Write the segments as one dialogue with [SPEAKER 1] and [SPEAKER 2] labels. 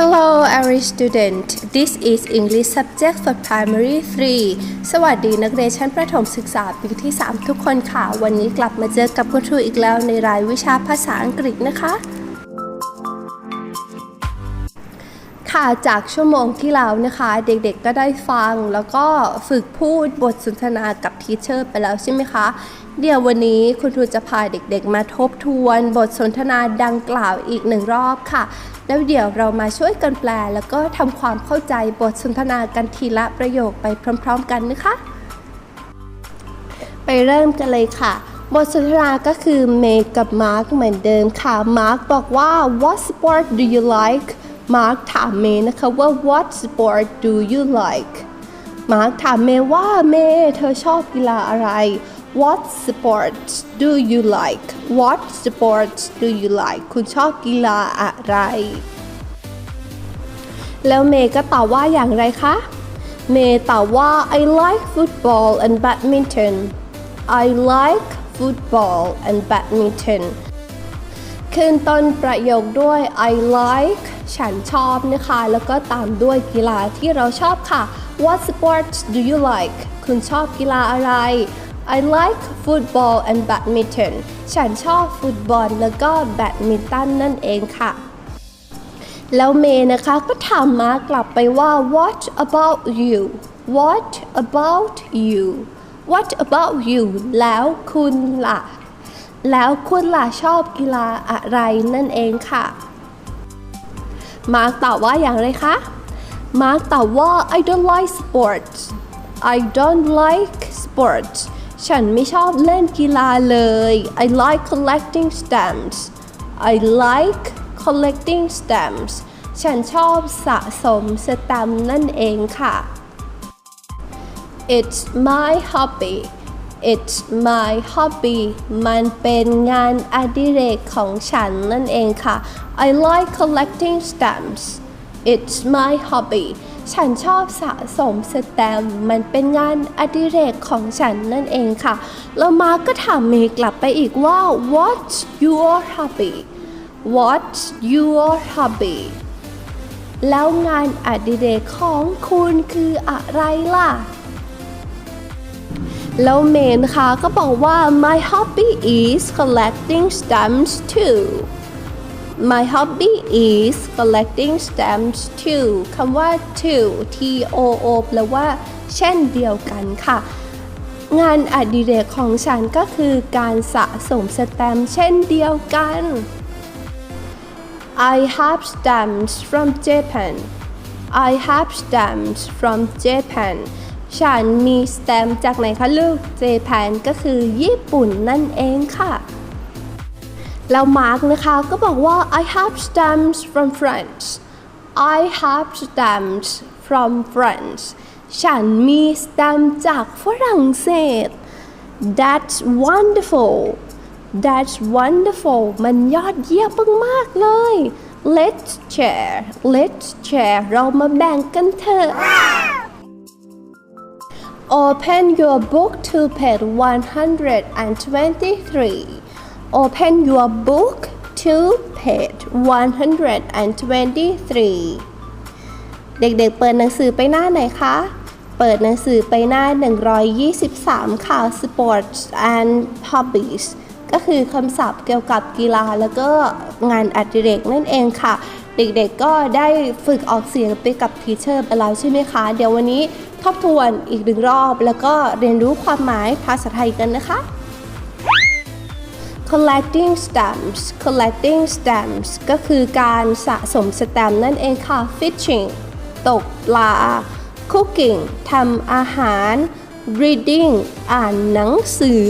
[SPEAKER 1] Hello, every student. This is English subject for primary 3 สวัสดีนักเรียนชั้นประถมศึกษาปีที่ 3 ทุกคนค่ะ วันนี้กลับมาเจอกับคุณครูอีกแล้วในรายวิชาภาษาอังกฤษนะคะ ค่ะจากชั่วโมงที่แล้วนะคะ เด็กๆก็ได้ฟังแล้วก็ฝึกพูดบทสนทนากับทีเชอร์ไปแล้วใช่ไหมคะ เดี๋ยววันนี้คุณครูจะพาเด็กๆ มาทบทวนบทสนทนาดังกล่าวอีกหนึ่งรอบค่ะ แล้วเดี๋ยวเรามาช่วยกันแปล แล้วก็ทำความเข้าใจบทสนทนากันทีละประโยคไปพร้อม ๆ กันนะคะ ไปเริ่มกันเลยค่ะ บทสนทนาก็คือเมย์กับมาร์คเหมือนเดิมค่ะมาร์คบอกว่า what sport do you like มาร์คถามเมย์นะคะว่า what sport do you like มาร์คถามเมย์ว่าเมย์เธอชอบกีฬาอะไร what sports do you like what sports do you like คุณชอบกีฬาอะไร แล้วเมย์ก็ตอบว่าอย่างไรคะ เมย์ตอบว่า I like football and badminton I like football and badminton ขึ้นต้นประโยคด้วย I like ฉันชอบนะคะ แล้วก็ตามด้วยกีฬาที่เราชอบค่ะ What sports do you like คุณชอบกีฬาอะไร I like football and badminton ฉันชอบฟุตบอลแล้วก็แบดมินตันนั่นเองค่ะ แล้วเมย์นะคะก็ถามมากลับไปว่า what about you what about you what about you แล้วคุณล่ะ แล้วคุณล่ะชอบกีฬาอะไรนั่นเองค่ะ มาร์กตอบว่าอย่างไรคะมาร์กตอบว่า I don't like sports I don't like sports ฉันไม่ชอบเล่นกีฬาเลย I like collecting stamps I like collecting stamps ฉันชอบสะสมสแตมป์นั่นเองค่ะ It's my hobby It's my hobby มันเป็นงานอดิเรกของฉันนั่นเองค่ะ I like collecting stamps It's my hobby ฉันชอบสะสมสแตมป์มันเป็นงานอดิเรกของฉันนั่นเองค่ะ แล้วมาก็ถามเมย์กลับไปอีกว่า What's your hobby What's your hobby แล้วงานอดิเรกของคุณคืออะไรล่ะ แล้วเมนค่ะก็บอกว่า my hobby is collecting stamps too my hobby is collecting stamps too คำว่า too t o o แปลว่า เช่นเดียวกันค่ะ งานอดิเรกของฉันก็คือการสะสมสแตมป์เช่นเดียวกัน I have stamps from Japan I have stamps from Japan ฉันมีสแตมจากไหนคะลูก Japan ก็คือญี่ปุ่นนั่นเองค่ะ แล้วมาร์กนะคะก็บอกว่า I have stamps from France I have stamps from France ฉันมีสแตมจากฝรั่งเศส That's wonderful That's wonderful มันยอดเยี่ยมมากๆเลย Let's share Let's share เรามาแบ่งกันเถอะ Open your book to page 123 Open your book to page 123 เด็กๆ เปิดหนังสือไปหน้าไหนคะ เปิดหนังสือไปหน้า 123 ค่ะ Sports and Hobbies ก็คือคำศัพท์เกี่ยวกับกีฬาแล้วก็งานอดิเรกนั่นเองค่ะ เด็กๆก็ได้ฝึกออกเสียงไปกับทีเชอร์ไปแล้วใช่ไหมคะ เดี๋ยววันนี้ทบทวนอีกหนึ่งรอบ แล้วก็เรียนรู้ความหมายภาษาไทยกันนะคะ collecting stamps collecting stamps ก็คือการสะสมสแตมป์นั่นเองค่ะ fishing ตกปลา cooking ทำอาหาร reading อ่านหนังสือ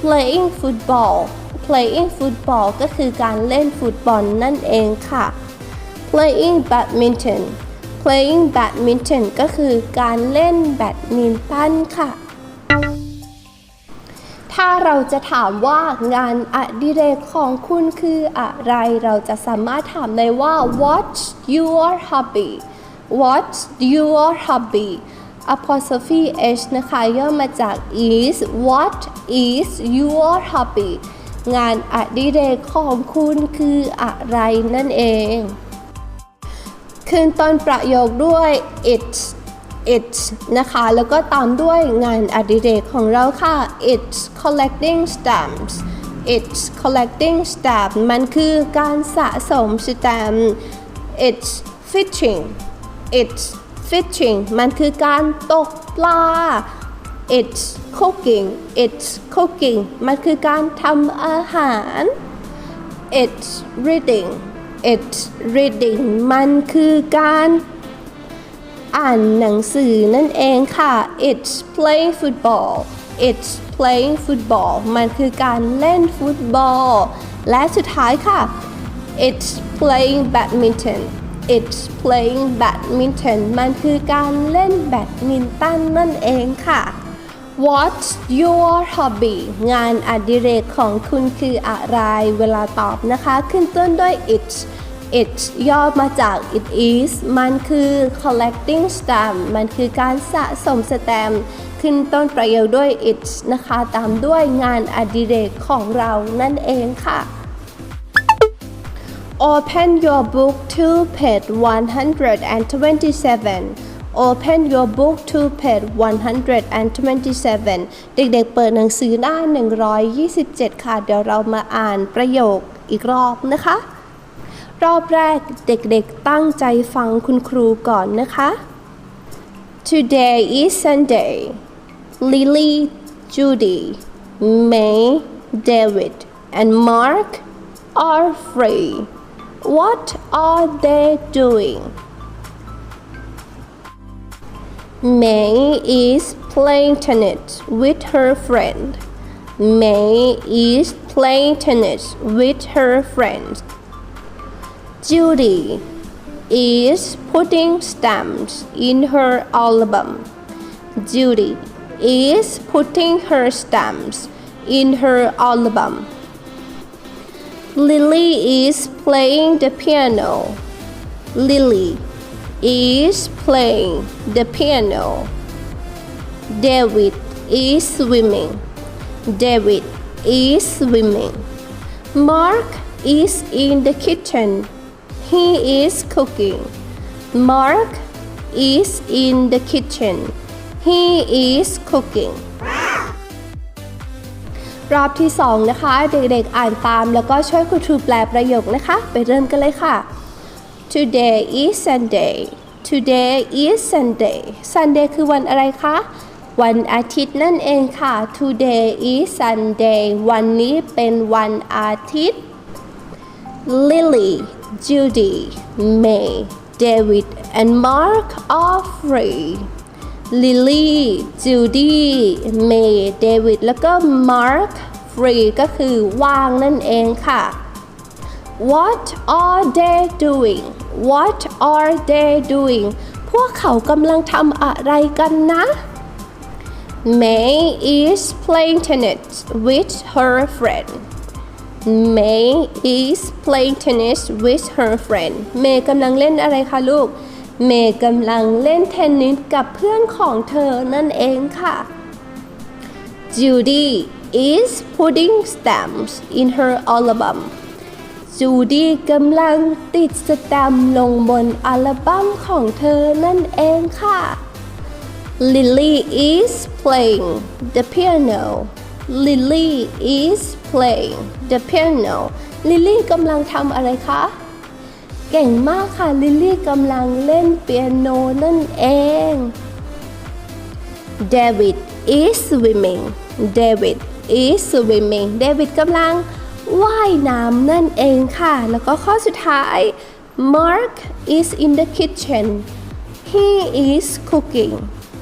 [SPEAKER 1] playing football playing football ก็คือการเล่นฟุตบอลนั่นเองค่ะ playing badminton playing badminton ก็คือการเล่นแบดมินตันค่ะ ถ้าเราจะถามว่างานอดิเรกของคุณคืออะไร เราจะสามารถถามได้ว่า what's your hobby what's your hobby apostrophe h นะคะย่อมาจาก is what is your hobby งานอดิเรกของคุณคืออะไรนั่นเอง ขึ้นต้นประโยคด้วย it's it's นะคะ แล้วก็ตามด้วยงานอดิเรกของเราค่ะ it's collecting stamps it's collecting stamps มันคือการสะสมสแตมป์ it's fishing it's fishing มันคือการตกปลา it's cooking it's cooking มันคือการทำอาหาร it's reading it's reading มันคือการอ่านหนังสือนั่นเองค่ะ it's playing football it's playing football มันคือการเล่นฟุตบอล และสุดท้ายค่ะ it's playing badminton it's playing badminton มันคือการเล่นแบดมินตันนั่นเองค่ะ What's your hobby งานอดิเรกของคุณคืออะไร เวลาตอบนะคะ ขึ้นต้นด้วย it's it's ย่อมาจาก it is มันคือ collecting stamp มันคือการสะสมสแตมป์ขึ้นต้นประโยคด้วย it's นะคะ ตามด้วยงานอดิเรกของเรานั่นเองค่ะ Open your book to page 127 Open your book to page 127 เด็กๆเปิดหนังสือหน้า 127 ค่ะ เดี๋ยวเรามาอ่านประโยคอีกรอบนะคะ รอบแรกเด็กๆตั้งใจฟังคุณครูก่อนนะคะ Today is Sunday Lily, Judy, May, David, and Mark are free. What are they doing? May is playing tennis with her friend. May is playing tennis with her friends. Judy is putting stamps in her album. Judy is putting her stamps in her album. Lily is playing the piano. Lily is playing the piano. David is swimming. David is swimming. Mark is in the kitchen. He is cooking. Mark is in the kitchen. He is cooking. รอบที่ 2 นะคะ เด็กๆ อ่านตามแล้วก็ช่วยคุณครูแปลประโยคนะคะ ไปเริ่มกันเลยค่ะ Today is Sunday Today is Sunday Sunday คือวันอะไรคะ วันอาทิตย์นั่นเองค่ะ Today is Sunday วันนี้เป็นวันอาทิตย์ Lily, Judy, May, David, and Mark are free. Lily, Judy, May, David แล้วก็ Mark free ก็คือว่างนั่นเองค่ะ What are they doing? What are they doing? พวกเขากำลังทำอะไรกันนะ May is playing tennis with her friend. May is playing tennis with her friend May กำลังเล่นอะไรคะลูก May กำลังเล่นเทนนิสกับเพื่อนของเธอนั่นเองค่ะ Judy is putting stamps in her album Judy กำลังติดสแตมลงบนอัลบั้มของเธอนั่นเองค่ะ Lily is playing the piano. Lily is playing the piano. Lily กำลังทำอะไรคะ เก่งมากค่ะลิลลี่กำลังเล่นเปียโนนั่นเอง David is swimming. David is swimming. David กำลัง ว่ายน้ำนั่นเองค่ะ แล้วก็ข้อสุดท้าย Mark is in the kitchen. He is cooking.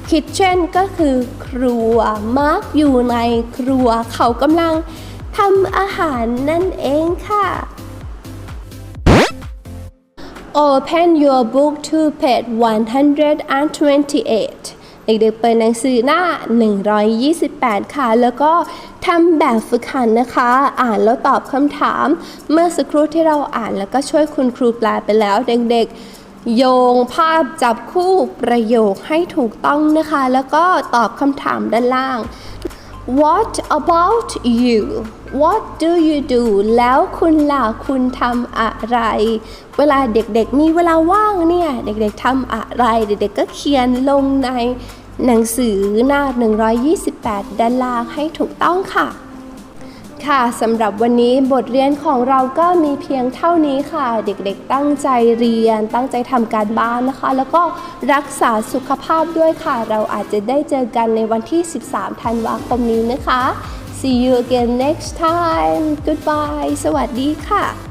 [SPEAKER 1] Kitchen ก็คือครัว Mark อยู่ในครัว เขากำลังทำอาหารนั่นเองค่ะ Open your book to page 128เด็กๆเปิดหนังสือหน้า 128 ค่ะ แล้วก็ ทำแบบฝึกหัดนะคะ อ่านแล้วตอบคำถาม เมื่อสักครู่ที่เราอ่านแล้วก็ช่วยคุณครูแปลไปแล้วเด็กๆ โยงภาพจับคู่ประโยคให้ถูกต้องนะคะ แล้วก็ตอบคำถามด้านล่าง What about you What do you do แล้วคุณล่ะคุณทำอะไร เวลาเด็กๆ มีเวลาว่างเนี่ย เด็กๆทำอะไร เด็กๆ ก็เขียนลงใน หนังสือหน้า 128 ด้านล่างให้ถูกต้องค่ะ ค่ะสำหรับวันนี้บทเรียนของเราก็มีเพียงเท่านี้ค่ะ เด็กๆตั้งใจเรียน ตั้งใจทำการบ้านนะคะ แล้วก็รักษาสุขภาพด้วยค่ะ เราอาจจะได้เจอกันในวันที่ 13 ธันวาคมนี้นะคะ See you again next time Goodbye สวัสดีค่ะ